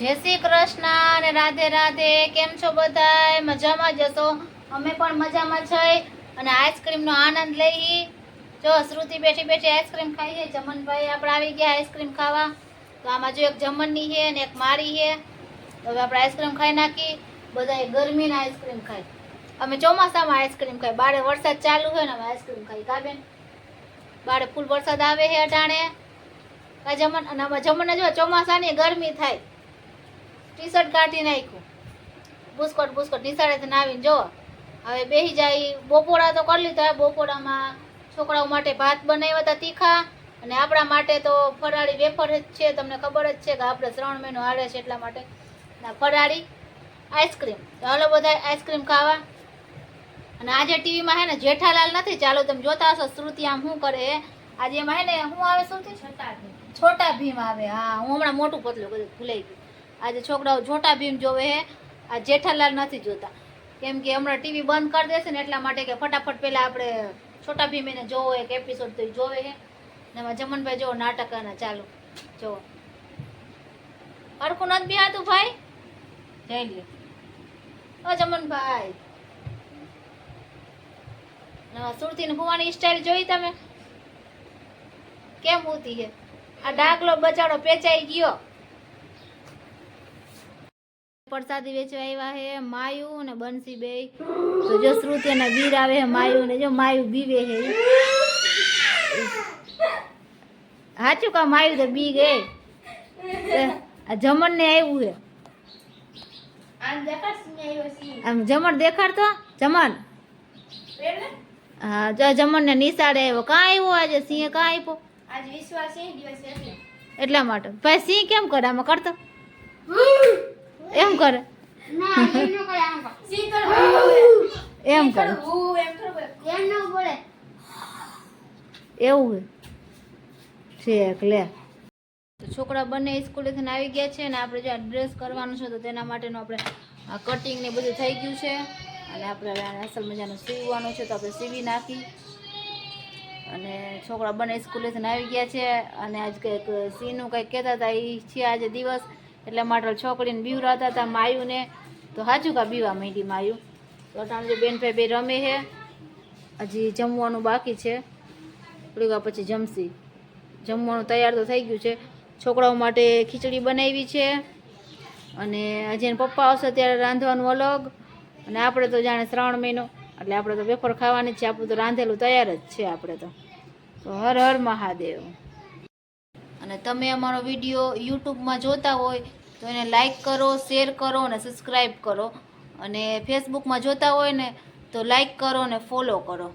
જય શ્રી કૃષ્ણ અને રાધે રાધે. કેમ છો બધાય? મજામાં જશો અમે પણ મજામાં છે. અને આઈસ્ક્રીમનો આનંદ લઈ. જો શ્રુતિ બેઠી બેઠી આઈસ્ક્રીમ ખાઈ છે. જમનભાઈ આપણે આવી ગયા આઈસ્ક્રીમ ખાવા. તો આમાં જો એક જમનની છે અને એક મારી છે. હવે આપણે આઈસ્ક્રીમ ખાઈ નાખી. બધાય ગરમીના આઈસ્ક્રીમ ખાઈ અમે ચોમાસામાં આઈસ્ક્રીમ ખાઈ. બારે વરસાદ ચાલુ હોય ને અમે આઈસ્ક્રીમ ખાઈ. કા બેન? બારે ફૂલ વરસાદ આવે છે અટાણે. જમન અને જમણ જો ચોમાસાની ગરમી થાય. ટી શર્ટ કાઢી નાખ્યું. બુસ્કોટ બુસ્કોટ નિશાળેથી આવીને જો. હવે બેસી જાય બપોરા તો કરી લીધા બપોરામાં છોકરાઓ માટે ભાત બનાવ્યા હતા તીખા અને આપણા માટે તો ફરાળી વેફર જ છે તમને ખબર જ છે કે આપણે શ્રાવણ મહિનો આવે છે એટલા માટે. ના ફરાળી આઈસ્ક્રીમ. ચાલો બધા આઈસ્ક્રીમ ખાવા. અને આજે ટીવીમાં હે ને જેઠાલાલ નથી ચાલો તમે જોતા હશો શ્રુતિ આમ શું કરે? આજે એમાં હે ને શું આવે શ્રુતિ? છોટા ભીમ આવે હા હું હમણાં મોટું પતલું બધું ભૂલાઈ ગયું. આજે છોકરાઓ જોટા ભીમ જોવે હે આ જેઠાલાલ નથી જોતા. કેમ કે હમણાં ટીવી બંધ કરી દેશે ને એટલા માટે કે ફટાફટ પહેલા આપણે છોટા ભીમ એને જોવો એક એપિસોડ તો જોવે હે ને એમાં જમનભાઈ જોવો નાટક અને ચાલુ. જોવો. હરખું નથી બિહાતું ભાઈ? જઈ લે ઓ જમનભાઈ. સુરતી ને ફુવાની સ્ટાઇલ જોઈ તમે? કેમ હોતી હે આ ડાકલો બચાડો પેચાઈ ગયો. પ્રસાદી વેચવા આવ્યા હે માયુ અને બંસી બે તો જો શ્રુતિ અને વીર આવે હે માયુ ને જો માયુ બીવે હે. હાચું કા માયુ તો બી ગઈ આ જમણ ને આવ્યું હે આમ જમણ દેખાડતો? જમણ? હા જો જમણ ને નિશાળે આવ્યો કાં આવ્યો આજે? સિંહ કાં આવ્યો આજ વિશ્વાસ દિવસ એટલે. એટલા માટે. ભાઈ સિંહ કેમ કરે? આમાં કરતો? એમ કરે. એમ કરે આમ કર. સી કર એમ કરે. હું એમ કર એમ ન બોલે. એવું છે લે. છોકરા બંને સ્કૂલેથી આવી ગયા છે અને આપણે જો ડ્રેસ કરવાનું છે તો તેના માટેનું આપણે કટિંગ ને બધું થઈ ગયું છે. અને આપણે હવે અસલ મજાનું સીવવાનું છે તો આપણે સીવી નાખી. અને છોકરા બંને સ્કૂલેથી આવી ગયા છે. અને આજ કંઈક સીનું કંઈક કહેતા હતા એ છે આજે દિવસ. એટલા માટે છોકરીને બીવરાતા હતા માયુને. તો સાચું કા બીવા માંડી માયું? તો અટાણે જે બેન ભાઈ બે રમે છે હજી જમવાનું બાકી છે. થોડીક પછી જમશી. જમવાનું તૈયાર તો થઈ ગયું છે. છોકરાઓ માટે ખીચડી બનાવી છે. અને હજી પપ્પા આવશે ત્યારે રાંધવાનું અલગ. અને આપણે તો જાણે શ્રાવણ મહિનો, એટલે આપણે તો વેફર ખાવાની છે. આપણું તો રાંધેલું તૈયાર જ છે આપણે તો હર હર મહાદેવ. અને તમે અમારો વીડિયો યુટ્યુબમાં જોતા હોય તો એને લાઇક કરો શેર કરો અને સબસ્ક્રાઈબ કરો. અને ફેસબુકમાં જોતા હોય ને તો લાઈક કરો અને ફોલો કરો.